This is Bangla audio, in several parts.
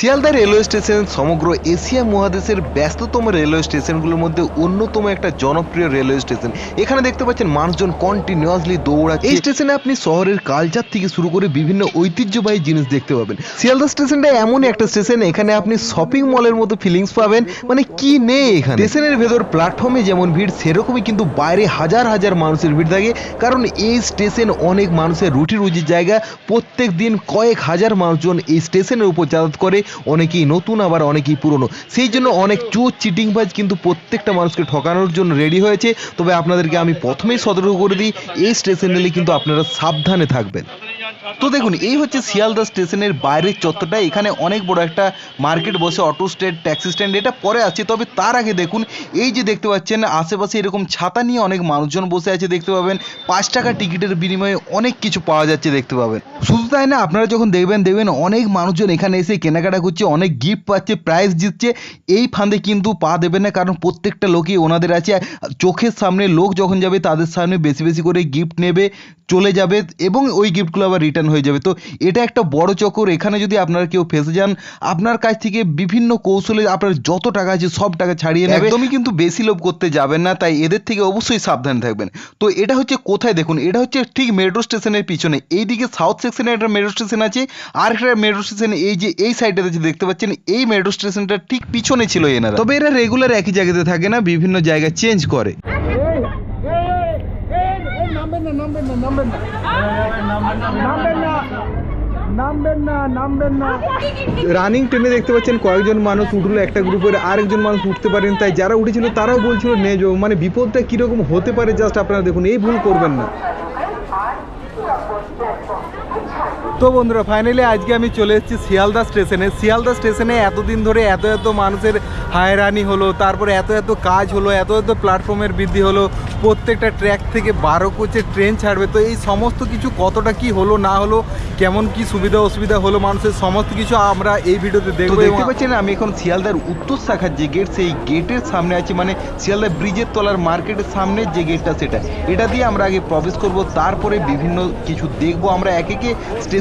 শিয়ালদা রেলওয়ে স্টেশন সমগ্র এশিয়া মহাদেশের ব্যস্ততম রেলওয়ে স্টেশনগুলোর মধ্যে অন্যতম একটা জনপ্রিয় রেলওয়ে স্টেশন। এখানে দেখতে পাচ্ছেন মানুষজন কন্টিনিউয়াসলি দৌড়াচ্ছে। এই স্টেশনে আপনি শহরের কালচার থেকে শুরু করে বিভিন্ন ঐতিহ্যবাহী জিনিস দেখতে পাবেন। শিয়ালদা স্টেশনটা এমনই একটা স্টেশন, এখানে আপনি শপিং মলের মতো ফিলিংস পাবেন। মানে কি নেই এখানে? স্টেশনের ভেতর প্ল্যাটফর্মে যেমন ভিড়, সেরকমই কিন্তু বাইরে হাজার হাজার মানুষের ভিড় থাকে। কারণ এই স্টেশন অনেক মানুষের রুটি রুজির জায়গা। প্রত্যেক দিন কয়েক হাজার মানুষজন এই স্টেশনের উপর যাতায়াত করে। অনেকেই নতুন, আবার অনেকেই পুরনো। সেই জন্য অনেক চোর, চিটিংবাজ কিন্তু প্রত্যেকটা মানুষকে ঠকানোর জন্য রেডি হয়েছে। তবে আপনাদেরকে আমি প্রথমেই সতর্ক করে দিই, এই স্টেশন এলে কিন্তু আপনারা সাবধানে থাকবেন। তো দেখুন, এই হচ্ছে শিয়ালদা স্টেশনের বাইরের চত্বরটা। এখানে অনেক বড় একটা মার্কেট বসে, অটো স্ট্যান্ড, ট্যাক্সি স্ট্যান্ড, এটা পরে আছে তবে তার আগে দেখুন, এই যে দেখতে পাচ্ছেন, আশেপাশে এরকম ছাতা নিয়ে অনেক মানুষজন বসে আছে দেখতে পাবেন। পাঁচ টাকা টিকিটের বিনিময়ে অনেক কিছু পাওয়া যাচ্ছে দেখতে পাবেন। শুধু তাই না, আপনারা যখন দেখবেন দেখবেন অনেক মানুষজন এখানে এসে কেনাকাটা করছে, অনেক গিফট পাচ্ছে প্রাইজ জিতছে। এই ফাঁদে কিন্তু পা দেবেন না, কারণ প্রত্যেকটা লোকই ওনাদের আছে। চোখের সামনে লোক যখন যাবে, তাদের সামনে বেশি বেশি করে গিফট নেবে। চলে যাবে এবং ওই গিফটগুলো আবার রিটার্ন হয়ে যাবে। তো এটা একটা বড় চক্কর এখানে যদি আপনারা কেউ ফেসে যান আপনার কাছ থেকে বিভিন্ন কৌশলে আপনার যত টাকা আছে সব টাকা ছাড়িয়ে নেবে। একদমই কিন্তু বেশি লোভ করতে যাবেন না তাই এদের থেকে অবশ্যই সাবধানে থাকবেন। তো এটা হচ্ছে কোথায় দেখুন এটা হচ্ছে ঠিক মেট্রো স্টেশনের পিছনে। এইদিকে সাউথ সেকশনে একটা মেট্রো স্টেশন আছে আর একটা মেট্রো স্টেশন এই যে এই সাইডে যে দেখতে পাচ্ছেন এই মেট্রো স্টেশনটা ঠিক পিছনে ছিল এনারা। তবে এরা রেগুলার একই জায়গাতে থাকে না বিভিন্ন জায়গায় চেঞ্জ করে নামবেন না নামবেন না নামবেন না নামবেন না নামবেন না নামবেন না রানিং ট্রেনে দেখতে পাচ্ছেন কয়েকজন মানুষ উঠল, একটা গ্রুপের আরেকজন মানুষ উঠতে পারেন, তাই যারা উঠেছিল তারাও বলছিল নে মানে বিপদটা কীরকম হতে পারে জাস্ট আপনারা দেখুন, এই ভুল করবেন না। তো বন্ধুরা ফাইনালি আজকে আমি চলে এসেছি শিয়ালদা স্টেশনে। শিয়ালদা স্টেশনে এতদিন ধরে এত এত মানুষের হায়রানি হলো তারপরে এত এত কাজ হলো এত এত প্ল্যাটফর্মের বৃদ্ধি হলো প্রত্যেকটা ট্র্যাক থেকে বারো কোচে ট্রেন ছাড়বে। তো এই সমস্ত কিছু কতটা কি হলো না হলো কেমন কি সুবিধা অসুবিধা হলো মানুষের সমস্ত কিছু আমরা এই ভিডিওতে দেখব দেখতে পাচ্ছেন আমি এখন শিয়ালদার উত্তর শাখার যে গেট সেই গেটের সামনে আছি মানে শিয়ালদা ব্রিজের তলার মার্কেটের সামনে যে গেটটা সেটা। এটা দিয়ে আমরা আগে প্রবেশ করব তারপরে বিভিন্ন কিছু দেখব। আমরা একে একে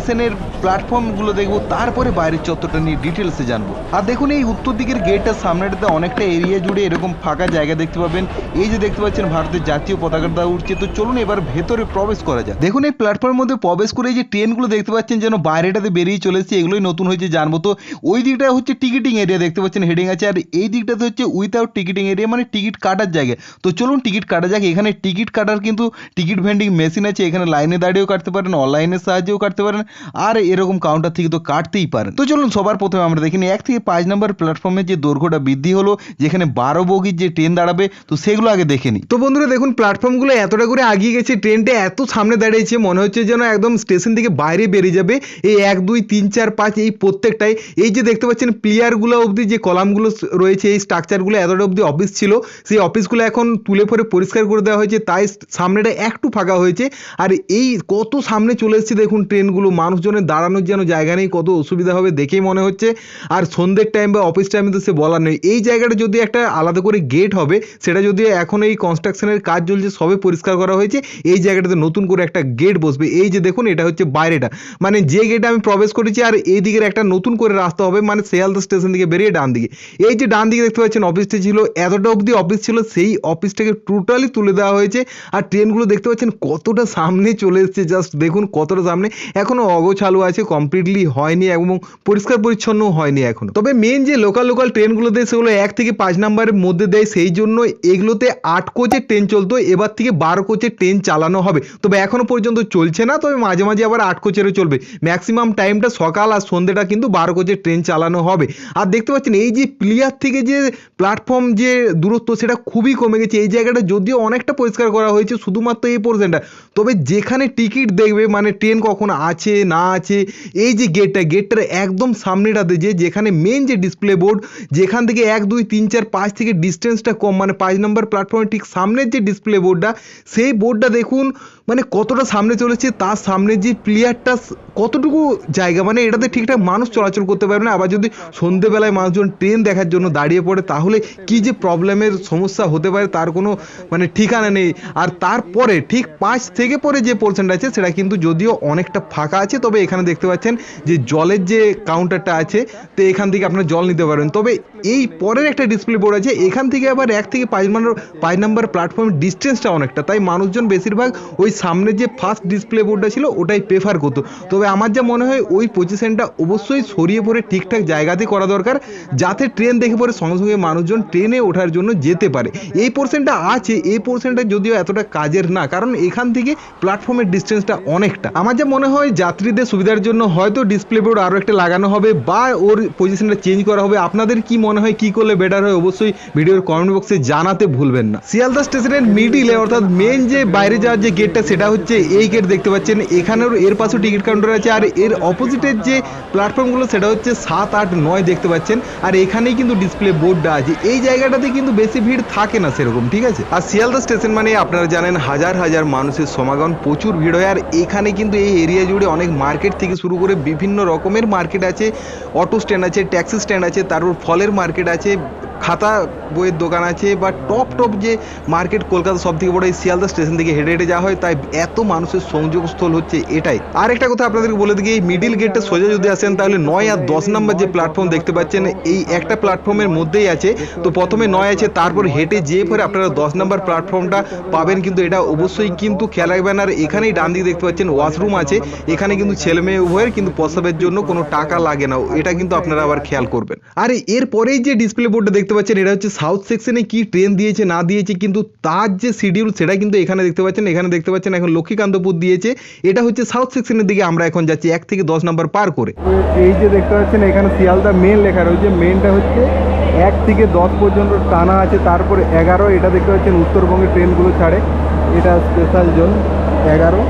স্টেশনের প্ল্যাটফর্মগুলো দেখব, তারপরে বাইরের চত্বরটা নিয়ে ডিটেলসে জানব। আর দেখুন, এই উত্তর দিকের গেটটার সামনেটাতে অনেকটা এরিয়া জুড়ে এরকম ফাঁকা জায়গা দেখতে পাবেন। এই যে দেখতে পাচ্ছেন, ভারতের জাতীয় পতাকাটা উঠছে তো চলুন এবার ভেতরে প্রবেশ করা যায় দেখুন, এই প্ল্যাটফর্মের মধ্যে প্রবেশ করে এই যে ট্রেনগুলো দেখতে পাচ্ছেন, যেন বাইরেটাতে বেরিয়ে চলে এসেছে, এগুলোই নতুন হয়েছে জানব। তো ওই দিকটা হচ্ছে টিকিটিং এরিয়া দেখতে পাচ্ছেন, হেডিং আছে। আর এই দিকটাতে হচ্ছে উইথাউট টিকিটিং এরিয়া মানে টিকিট কাটার জায়গা। তো চলুন টিকিট কাটা যাক। এখানে টিকিট কাটার কিন্তু টিকিট ভেন্ডিং মেশিন আছে। এখানে লাইনে দাঁড়িয়েও কাটতে পারেন, অনলাইনের সাহায্যেও কাটতে পারেন। আর এরকম কাউন্টার থেকে তো কাটতেই পারেন। তো চলুন সবার প্রথমে আমরা দেখিনি এক থেকে পাঁচ নম্বর প্ল্যাটফর্মের যে দৈর্ঘ্যটা বৃদ্ধি হলো, যেখানে বারো বগির যে ট্রেন দাঁড়াবে, তো সেগুলো আগে দেখে নিই। তো বন্ধুরা দেখুন প্ল্যাটফর্মগুলো এতটা করে আগিয়ে গেছে ট্রেনটা এত সামনে দাঁড়িয়েছে, মনে হচ্ছে যেন একদম স্টেশন থেকে বাইরে বেরিয়ে যাবে। এই এক, দুই, তিন, চার, পাঁচ, এই প্রত্যেকটাই। এই যে দেখতে পাচ্ছেন প্লেয়ারগুলো অবধি যে কলামগুলো রয়েছে, এই স্ট্রাকচারগুলো এতটা অবধি অফিস ছিল। সেই অফিসগুলো এখন তুলে ফেলে পরিষ্কার করে দেওয়া হয়েছে, তাই সামনেটা একটু ফাঁকা হয়েছে। আর এই কত সামনে চলে এসেছে দেখুন ট্রেনগুলো মানুষজনের দাঁড়ানোর যেন জায়গা নেই, কত অসুবিধা হবে দেখেই মনে হচ্ছে। আর সন্ধ্যের টাইম বা অফিস টাইমে তো সে বলার নেই। এই জায়গাটা যদি একটা আলাদা করে গেট হবে, সেটা যদি এখন এই কনস্ট্রাকশনের কাজ চলছে, সবে পরিষ্কার করা হয়েছে, এই জায়গাটাতে নতুন করে একটা গেট বসবে। এই যে দেখুন, এটা হচ্ছে বাইরেটা। মানে যে গেটে আমি প্রবেশ করেছি, আর এই দিকের একটা নতুন করে রাস্তা হবে মানে শেয়ালদা স্টেশন থেকে বেরিয়ে ডান দিকে। এই যে ডান দিকে দেখতে পাচ্ছেন অফিসটা ছিল, এতটা অবধি অফিস ছিল, সেই অফিসটাকে টোটালি তুলে দেওয়া হয়েছে। আর ট্রেনগুলো দেখতে পাচ্ছেন, কতটা সামনে চলে এসেছে জাস্ট দেখুন কতটা সামনে। এখনও অগোছালো আছে কমপ্লিটলি হয়নি এবং পরিষ্কার পরিচ্ছন্ন হয়নি এখনও। তবে মেন যে লোকাল লোকাল ট্রেনগুলো দেয়, সেগুলো এক থেকে পাঁচ নাম্বারের মধ্যে দেয়, সেই জন্য এগুলোতে আট কোচের ট্রেন চলতো, এবার থেকে বারো কোচের ট্রেন চালানো হবে। তবে এখনও পর্যন্ত চলছে না, তবে মাঝে মাঝে আবার আট কোচেরও চলবে। ম্যাক্সিমাম টাইমটা সকাল আর সন্ধ্যেটা কিন্তু বারো কোচের ট্রেন চালানো হবে। আর দেখতে পাচ্ছেন, এই যে প্লেয়ার থেকে যে প্ল্যাটফর্ম যে দূরত্ব, সেটা খুবই কমে গেছে। এই জায়গাটা যদিও অনেকটা পরিষ্কার করা হয়েছে, শুধুমাত্র এই পোর্শনটা তবে যেখানে টিকিট দেখবে মানে ট্রেন কখন আছে না আছে, এই যে গেটটা গেটটার একদম সামনেটাতে যে, যেখানে মেন যে ডিসপ্লে বোর্ড যেখান থেকে এক, দুই, তিন, চার, পাঁচ থেকে ডিস্টেন্সটা কম মানে পাঁচ নম্বর প্ল্যাটফর্মের ঠিক সামনের যে ডিসপ্লে বোর্ডটা সেই বোর্ডটা দেখুন মানে কতটা সামনে চলেছে, তার সামনে যে প্লেয়ারটা কতটুকু জায়গা মানে এটাতে ঠিকঠাক মানুষ চলাচল করতে পারবে না। আবার যদি সন্ধেবেলায় মানুষজন ট্রেন দেখার জন্য দাঁড়িয়ে পড়ে, তাহলে কি যে প্রবলেমের সমস্যা হতে পারে তার কোনো মানে ঠিকানা নেই। আর তারপরে ঠিক পাঁচ থেকে পরে যে পোর্শনটা আছে, সেটা কিন্তু যদিও অনেকটা ফাঁকা আছে, তবে এখানে দেখতে পাচ্ছেন যে জলের যে কাউন্টারটা আছে, তো এখান থেকে আপনারা জল নিতে পারবেন তবে এই পরের একটা ডিসপ্লে বোর্ড আছে, এখান থেকে আবার এক থেকে পাঁচ নম্বর পাঁচ নাম্বার প্ল্যাটফর্মের ডিস্টেন্সটা অনেকটা। তাই মানুষজন বেশিরভাগ ওই সামনে যে ফার্স্ট ডিসপ্লে বোর্ডটা ছিল, ওটাই প্রেফার করতো। তবে আমার যা মনে হয়, ওই পজিশনটা অবশ্যই সরিয়ে পড়ে ঠিকঠাক জায়গাতে করা দরকার, যাতে ট্রেন দেখে পরে সঙ্গে সঙ্গে মানুষজন ট্রেনে ওঠার জন্য যেতে পারে। এই পোর্শনটা আছে, এই পোর্শনটা যদিও এতটা কাজের না, কারণ এখান থেকে প্ল্যাটফর্মের ডিস্টেন্সটা অনেকটা। আমার যা মনে হয়, যাত্রীদের সুবিধার জন্য হয়তো ডিসপ্লে বোর্ড আরও একটা লাগানো হবে, বা ওর পজিশনটা চেঞ্জ করা হবে। আপনাদের কি মনে হয়, কি করলে বেটার হয়, অবশ্যই ভিডিওর কমেন্ট বক্সে জানাতে ভুলবেন না। শিয়ালদা স্টেশনের মিডিলে অর্থাৎ মেন যে বাইরে যাওয়ার যে গেটটা সেটা হচ্ছে এই গেট দেখতে পাচ্ছেন। এখানেও এর পাশে টিকিট কাউন্টার আছে আর এর অপোজিটের যে প্ল্যাটফর্মগুলো সেটা হচ্ছে সাত, আট, নয় দেখতে পাচ্ছেন। আর এখানেই কিন্তু ডিসপ্লে বোর্ডটা আছে। এই জায়গাটাতে কিন্তু বেশি ভিড় থাকে না সেরকম, ঠিক আছে? আর শিয়ালদা স্টেশন মানে আপনারা জানেন, হাজার হাজার মানুষের সমাগম, প্রচুর ভিড় হয়। আর এখানে কিন্তু এই এরিয়া জুড়ে অনেক মার্কেট থেকে শুরু করে বিভিন্ন রকমের মার্কেট আছে। অটো স্ট্যান্ড আছে ট্যাক্সি স্ট্যান্ড আছে তারপর ফলের মার্কেট আছে খাতা বইয়ের দোকান আছে বা টপ টপ যে মার্কেট কলকাতা সব থেকে বড় এই শিয়ালদা স্টেশন থেকে হেঁটে হেঁটে যাওয়া হয়, তাই এত মানুষের সংযোগস্থল হচ্ছে এটাই। আর একটা কথা আপনাদেরকে বলে দিই, এই মিডিল গেটটা সোজা যদি আসেন, তাহলে নয় আর দশ নম্বর যে প্ল্যাটফর্ম দেখতে পাচ্ছেন, এই একটা প্ল্যাটফর্মের মধ্যেই আছে। তো প্রথমে নয় আছে, তারপর হেঁটে যেয়ে পরে আপনারা দশ নম্বর প্ল্যাটফর্মটা পাবেন, কিন্তু এটা অবশ্যই কিন্তু খেয়াল রাখবেন। আর এখানেই ডান দিকে দেখতে পাচ্ছেন ওয়াশরুম আছে, এখানে কিন্তু ছেলে মেয়ে উভয়ের কিন্তু প্রস্রাবের জন্য কোনো টাকা লাগে না, এটা কিন্তু আপনারা আবার খেয়াল করবেন। আর এর পরেই যে ডিসপ্লে বোর্ডটা দেখতে পাচ্ছেন, এটা হচ্ছে সাউথ সেকশনে কি ট্রেন দিয়েছে, না দিয়েছে, কিন্তু তার যে শিডিউল সেটা কিন্তু এখানে দেখতে পাচ্ছেন, এখানে দেখতে পাচ্ছেন এখন লক্ষ্মীকান্তপুর দিয়েছে। এটা হচ্ছে সাউথ সেকশনের দিকে আমরা এখন যাচ্ছি, এক থেকে দশ নম্বর পার করে। এই যে দেখতে পাচ্ছেন, এখানে শিয়ালদা মেন লেখা রয়েছে মেনটা হচ্ছে এক থেকে দশ পর্যন্ত টানা আছে, তারপরে এগারো, এটা দেখতে পাচ্ছেন উত্তরবঙ্গের ট্রেনগুলো ছাড়ে। এটা স্পেশাল জোন এগারো।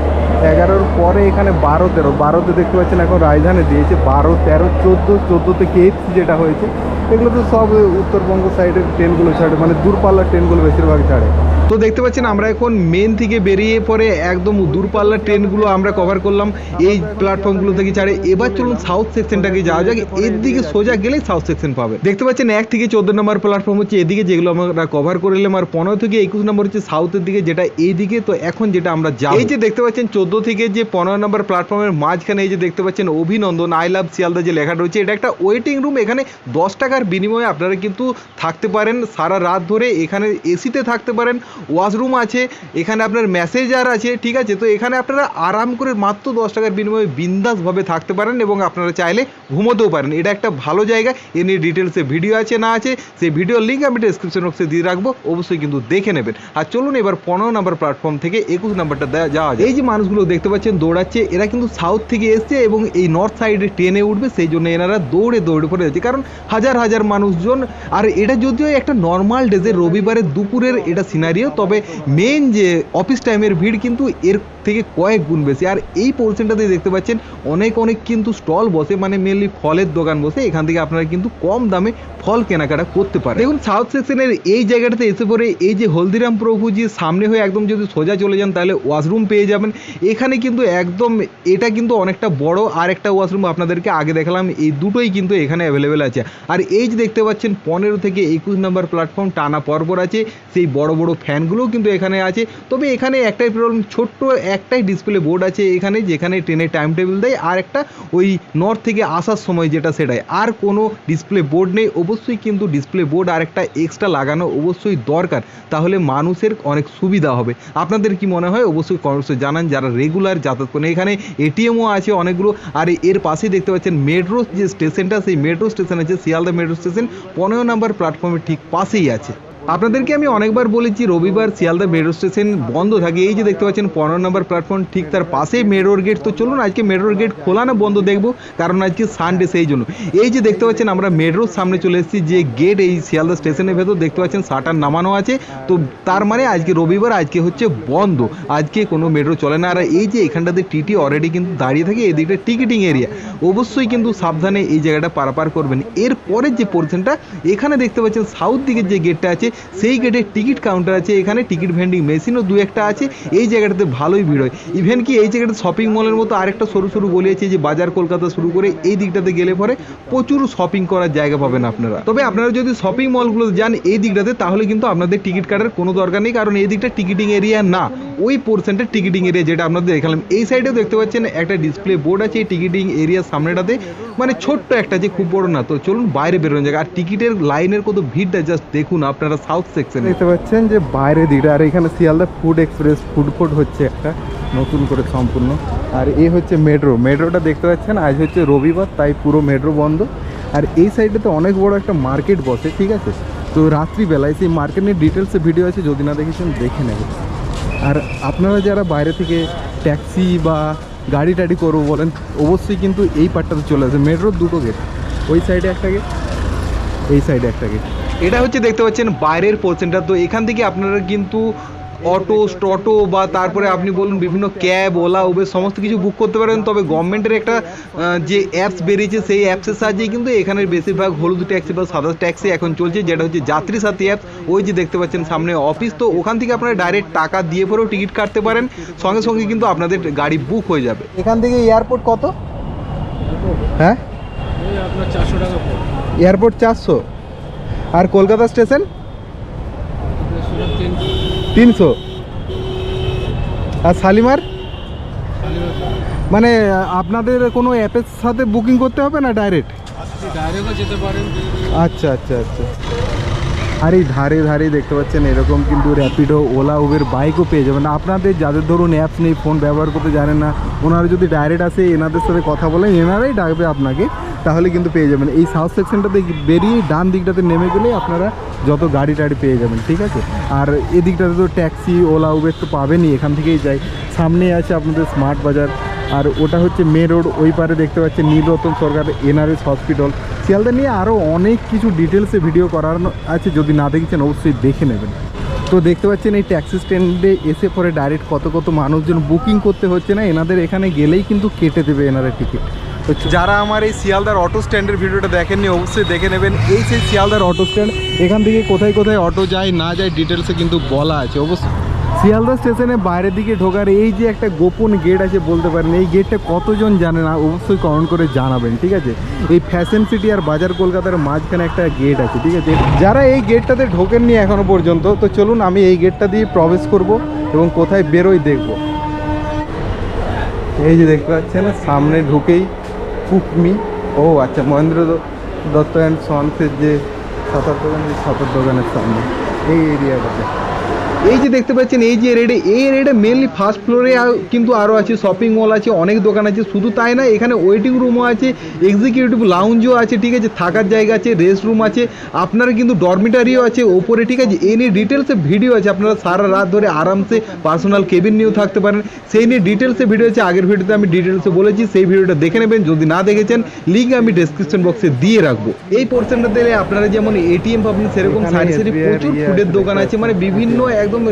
এগারোর পরে এখানে বারো তেরো, বারোতে দেখতে পাচ্ছেন এখন রাজধানী দিয়েছে, বারো, তেরো, চোদ্দ, চোদ্দোতে কেএফসি যেটা হয়েছে এগুলো তো সব উত্তরবঙ্গ সাইডের ট্রেনগুলো ছাড়ে মানে দূরপাল্লার ট্রেনগুলো বেশিরভাগ ছাড়ে। তো দেখতে পাচ্ছেন, আমরা এখন মেন থেকে বেরিয়ে পরে একদম দূরপাল্লার ট্রেনগুলো আমরা কভার করলাম। এই প্ল্যাটফর্মগুলো থেকে ছাড়ে। এবার চলুন সাউথ সেকশনটাকে যাওয়া যাক। এর দিকে সোজা গেলেই সাউথ সেকশন পাবে। দেখতে পাচ্ছেন, এক থেকে চোদ্দ নম্বর প্ল্যাটফর্ম হচ্ছে এদিকে, যেগুলো আমরা কভার করে নিলাম আর পনেরো থেকে একুশ নম্বর হচ্ছে সাউথের দিকে, যেটা এইদিকে। তো এখন যেটা আমরা যাই এই যে দেখতে পাচ্ছেন, চোদ্দ থেকে যে পনেরো নম্বর প্ল্যাটফর্মের মাঝখানে এই যে দেখতে পাচ্ছেন, অভিনন্দন আই লাভ শিয়ালদা যে লেখা রয়েছে, এটা একটা ওয়েটিং রুম এখানে দশ টাকার বিনিময়ে আপনারা কিন্তু থাকতে পারেন। সারা রাত ধরে এখানে এসিতে থাকতে পারেন। ওয়াশরুম আছে, এখানে আপনার ম্যাসেজার আছে, ঠিক আছে? তো এখানে আপনারা আরাম করে মাত্র দশ টাকার বিনিময়ে বিন্দাসভাবে থাকতে পারেন এবং আপনারা চাইলে ঘুমোতেও পারেন। এটা একটা ভালো জায়গা এ নিয়ে ডিটেলসে ভিডিও আছে না আছে সেই ভিডিওর লিঙ্ক আমি ডিসক্রিপশন বক্সে দিয়ে রাখব, অবশ্যই কিন্তু দেখে নেবেন। আর চলুন এবার পনেরো নম্বর প্ল্যাটফর্ম থেকে একুশ নম্বরটা দেওয়া যাওয়া যায়। এই যে মানুষগুলো দেখতে পাচ্ছেন দৌড়াচ্ছে, এরা কিন্তু সাউথ থেকে এসছে এবং এই নর্থ সাইডে ট্রেনে উঠবে, সেই জন্য এনারা দৌড়ে দৌড়ে পড়ে যাচ্ছে। কারণ হাজার হাজার মানুষজন, আর এটা যদিও একটা নর্মাল ডেজে রবিবারের দুপুরের এটা সিনারিও তবে মেন যে অফিস টাইমের ভিড় কিন্তু এর থেকে কয়েক গুণ বেশি। আর এই পোর্শনটাতে দেখতে পাচ্ছেন, অনেক অনেক কিন্তু স্টল বসে মানে মেনলি ফলের দোকান বসে, এখান থেকে আপনারা কিন্তু কম দামে ফল কেনাকাটা করতে পারেন। দেখুন সাউথ সেকশনের এই জায়গাটাতে এসে পরে এই যে হলদিরাম প্রভুজি, সামনে হয়ে একদম যদি সোজা চলে যান, তাহলে ওয়াশরুম পেয়ে যাবেন। এখানে কিন্তু একদম, এটা কিন্তু অনেকটা বড় আর একটা ওয়াশরুম আপনাদেরকে আগে দেখালাম, এই দুটোই কিন্তু এখানে অ্যাভেলেবেল আছে। আর এই যে দেখতে পাচ্ছেন, পনেরো থেকে একুশ নম্বর প্ল্যাটফর্ম টানা পরপর আছে, সেই বড় বড় ফ্যানগুলোও কিন্তু এখানে আছে। তবে এখানে একটাই প্রবলেম ছোট্ট একটাই ডিসপ্লে বোর্ড আছে এখানে, যেখানে ট্রেনের টাইম টেবিল দেয়। আর একটা ওই নর্থ থেকে আসার সময় যেটা সেটাই। আর কোনো ডিসপ্লে বোর্ড নেই। অবশ্যই কিন্তু ডিসপ্লে বোর্ড আর একটা এক্সট্রা লাগানো অবশ্যই দরকার। তাহলে মানুষের অনেক সুবিধা হবে। আপনাদের কি মনে হয়? অবশ্যই কমেন্টসে জানান। যারা রেগুলার যাতায়াত করেন, এখানে এটিএমও আছে অনেকগুলো। আর এর পাশেই দেখতে পাচ্ছেন মেট্রো যে স্টেশনটা সেই মেট্রো স্টেশন আছে, শিয়ালদা মেট্রো স্টেশন পনেরো নম্বর প্ল্যাটফর্মের ঠিক পাশেই আছে। আপনাদেরকে আমি অনেকবার বলেছি, রবিবার শিয়ালদা মেট্রো স্টেশন বন্ধ থাকে। এই যে দেখতে পাচ্ছেন, পনেরো নম্বর প্ল্যাটফর্ম ঠিক তার পাশেই মেট্রোর গেট তো চলুন, আজকে মেট্রোর গেট খোলা না, বন্ধ দেখব, কারণ আজকে সানডে সেই জন্য। এই যে দেখতে পাচ্ছেন, আমরা মেট্রোর সামনে চলে এসেছি, যে গেট এই শিয়ালদা স্টেশনের ভেতর। দেখতে পাচ্ছেন, শাটার নামানো আছে। তো তার মানে আজকে রবিবার, আজকে হচ্ছে বন্ধ। আজকে কোনো মেট্রো চলে না। আর এই যে এখানটাতে টিটি অলরেডি কিন্তু দাঁড়িয়ে থাকে, এদিকটা টিকিটিং এরিয়া অবশ্যই কিন্তু সাবধানে এই জায়গাটা পারাপার করবেন। এর পরের যে পোর্শনটা এখানে দেখতে পাচ্ছেন সাউথ দিকের যে গেটটা আছে সেই গেটে টিকিট কাউন্টার আছে, এখানে টিকিট ভেন্ডিং মেশিনও দু একটা আছে, এই জায়গাটাতে ভালোই ভিড় হয়। ইভেন কি এই জায়গাটা শপিং মলের মতো আরেকটা সরু সরু গলি আছে যে বাজার কলকাতা শুরু করে এই দিকটাতে গেলে পরে প্রচুর শপিং করার জায়গা পাবেন আপনারা। তবে আপনারা যদি শপিং মলগুলো যান এই দিকটাতে, তাহলে কিন্তু আপনাদের টিকিট কাটার কোনো দরকার নেই, কারণ এই দিকটা টিকিটিং এরিয়া না। ওই পোর্শনটা টিকিটিং এরিয়া যেটা আপনাদের দেখালাম। এই সাইডেও দেখতে পাচ্ছেন একটা ডিসপ্লে বোর্ড আছে টিকিটিং এরিয়ার সামনেটাতে মানে ছোট্ট একটা যে খুব বড় না, তো চলুন বাইরে বেরোনো যাক। আর টিকিটের লাইনের কত ভিড়টা জাস্ট দেখুন আপনারা সাউথ সেকশনে। দেখতে পাচ্ছেন যে বাইরে দিকটা আর এখানে Sealdah food express, food court হচ্ছে একটা নতুন করে সম্পূর্ণ। আর এই হচ্ছে মেট্রো। মেট্রোটা দেখতে পাচ্ছেন, আজ হচ্ছে রবিবার, তাই পুরো মেট্রো বন্ধ। আর এই সাইডে তো অনেক বড় একটা মার্কেট বসে, ঠিক আছে? তো রাত্রিবেলায় সেই মার্কেট নিয়ে ডিটেলসে ভিডিও আছে, যদি না দেখেছেন, দেখে নেবেন। আর আপনারা যারা বাইরে থেকে ট্যাক্সি বা গাড়ি টাড়ি করব বলেন, অবশ্যই কিন্তু এই পার্টটাতে চলে আসে মেট্রোর দুটো গেট, ওই সাইডে একটা গেট, এই সাইডে একটা গেট। এটা হচ্ছে দেখতে পাচ্ছেন বাইরের পোর্শনটা তো এখান থেকে আপনারা কিন্তু অটো টোটো বা তারপরে আপনি বলুন বিভিন্ন ক্যাব ওলা উবের সমস্ত কিছু বুক করতে পারেন। তবে গভর্নমেন্টের একটা যে অ্যাপস বেরিয়েছে সেই অ্যাপসের সাহায্যেই কিন্তু এখানের বেশিরভাগ হলুদ ট্যাক্সি বা সাদা ট্যাক্সি এখন চলছে যেটা হচ্ছে যাত্রী সাথী অ্যাপস ওই যে দেখতে পাচ্ছেন সামনে অফিস তো ওখান থেকে আপনারা ডাইরেক্ট টাকা দিয়ে পরেও টিকিট কাটতে পারেন। সঙ্গে সঙ্গে কিন্তু আপনাদের গাড়ি বুক হয়ে যাবে। এখান থেকে এয়ারপোর্ট কত? হ্যাঁ? এয়ারপোর্ট চারশো। আর কলকাতা স্টেশন? তিনশো। আর শালিমার? মানে আপনাদের কোনো অ্যাপের সাথে বুকিং করতে হবে না ডাইরেক্ট আচ্ছা আচ্ছা আচ্ছা। আর এই ধারে ধারে দেখতে পাচ্ছেন এরকম কিন্তু র্যাপিডো ওলা উবের বাইকও পেয়ে যাবেন। আপনাদের যাদের ধরুন অ্যাপস নেই ফোন ব্যবহার করতে জানেন না, ওনারা যদি ডাইরেক্ট আসে, এনাদের সাথে কথা বলেন এনারাই ডাকবে আপনাকে, তাহলে কিন্তু পেয়ে যাবেন। এই সাউথ সেকশনটাতে বেরিয়ে ডান দিকটাতে নেমে গেলে আপনারা যত গাড়ি টাড়ি পেয়ে যাবেন, ঠিক আছে? আর এদিকটাতে তো ট্যাক্সি ওলা উবের তো পাবেনই, এখান থেকেই যাই। সামনে আছে আপনাদের স্মার্ট বাজার আর ওটা হচ্ছে মে রোড, ওই পারে দেখতে পাচ্ছেন নীলরতন সরকার এনআরএস হসপিটাল। শিয়ালদা নিয়ে আরও অনেক কিছু ডিটেলসে ভিডিও করানো আছে, যদি না দেখেছেন অবশ্যই দেখে নেবেন। তো দেখতে পাচ্ছেন এই ট্যাক্সি স্ট্যান্ডে এসে পরে ডাইরেক্ট কত কত মানুষজন বুকিং করতে হচ্ছে না, এনাদের এখানে গেলেই কিন্তু কেটে দেবে এনারা টিকিট তো যারা আমার এই শিয়ালদার অটো স্ট্যান্ডের ভিডিওটা দেখেননি, অবশ্যই দেখে নেবেন। এই সেই শিয়ালদার অটো স্ট্যান্ড এখান থেকে কোথায় কোথায় অটো যায়, না যায় ডিটেলসে কিন্তু বলা আছে। অবশ্যই শিয়ালদা স্টেশনে বাইরের দিকে ঢোকার এই যে একটা গোপন গেট আছে বলতে পারেন, এই গেটটা কতজন জানে না, অবশ্যই কমেন্ট করে জানাবেন, ঠিক আছে? এই ফ্যাশন সিটি আর বাজার কলকাতার মাঝখানে একটা গেট আছে, ঠিক আছে? যারা এই গেটটাতে ঢোকেননি এখনও পর্যন্ত, তো চলুন আমি এই গেটটা দিয়ে প্রবেশ করব এবং কোথায় বেরোই দেখব। এই যে দেখতে পাচ্ছেন, সামনে ঢুকেই কুকমি ও আচ্ছা মহেন্দ্র দত্ত অ্যান্ড সন্সের যে ছাতার দোকান ছাতার দোকানের সামনে, এই এরিয়াটাতে এই যে দেখতে পাচ্ছেন এই যে রেডে এই রেডে মেনলি ফার্স্ট ফ্লোরে কিন্তু আরও আছে শপিং মল আছে অনেক দোকান আছে শুধু তাই না এখানে ওয়েটিং রুমও আছে এক্সিকিউটিভ লাউঞ্জও আছে ঠিক আছে থাকার জায়গা আছে রেস্ট রুম আছে আপনারা কিন্তু ডরমিটারিও আছে ওপরে ঠিক আছে এই নিয়ে ডিটেলসে ভিডিও আছে আপনারা সারা রাত ধরে আরামসে পার্সোনাল কেবিন নিয়েও থাকতে পারেন সেই নিয়ে ডিটেলসে ভিডিও আছে আগের ভিডিওতে আমি ডিটেলসে বলেছি সেই ভিডিওটা দেখে নেবেন যদি না দেখেছেন লিঙ্ক আমি ডেসক্রিপশন বক্সে দিয়ে রাখব। এই পোর্শনটা দিলে আপনারা যেমন এটিএম পাবেন সেরকম সাইডে SBI প্রচুর ফুডের দোকান আছে মানে বিভিন্ন একদম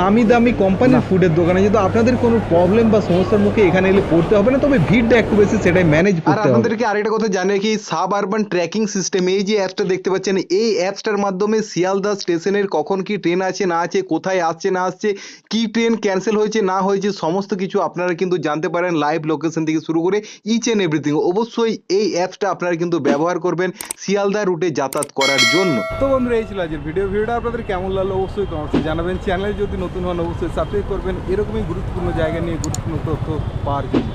নামি দামি কোম্পানির ফুডের দোকানে আছে তো আপনাদের কোনো প্রবলেম বা সমস্যার মুখে এখানে এলে পড়তে হবে না তবে ভিড়টা একটু বেশি সেটাই ম্যানেজ করতে হবে। আপনাদেরকে আরেকটা কথা জানিয়ে কি সাব আরবান ট্র্যাকিং সিস্টেম এই যে অ্যাপসটা দেখতে পাচ্ছেন এই অ্যাপসটার মাধ্যমে শিয়ালদা স্টেশনের কখন কি ট্রেন আছে না আছে কোথায় আসছে না আসছে কি ট্রেন ক্যান্সেল হয়েছে না হয়েছে সমস্ত কিছু আপনারা কিন্তু জানতে পারেন লাইভ লোকেশন থেকে শুরু করে ইচ এন্ড এভরিথিং অবশ্যই এই অ্যাপসটা আপনারা কিন্তু ব্যবহার করবেন শিয়ালদা রুটে যাতায়াত করার জন্য। তো বন্ধুরা এই ছিল আজকের ভিডিও ভিডিওটা আপনাদের কেমন লাগল অবশ্যই কমেন্টসে জানাবেন। চ্যানেলে যদি নতুন হন, অবশ্যই সাবস্ক্রাইব করবেন। এরকমই গুরুত্বপূর্ণ জায়গা নিয়ে গুরুত্বপূর্ণ তথ্য পাওয়ার জন্য।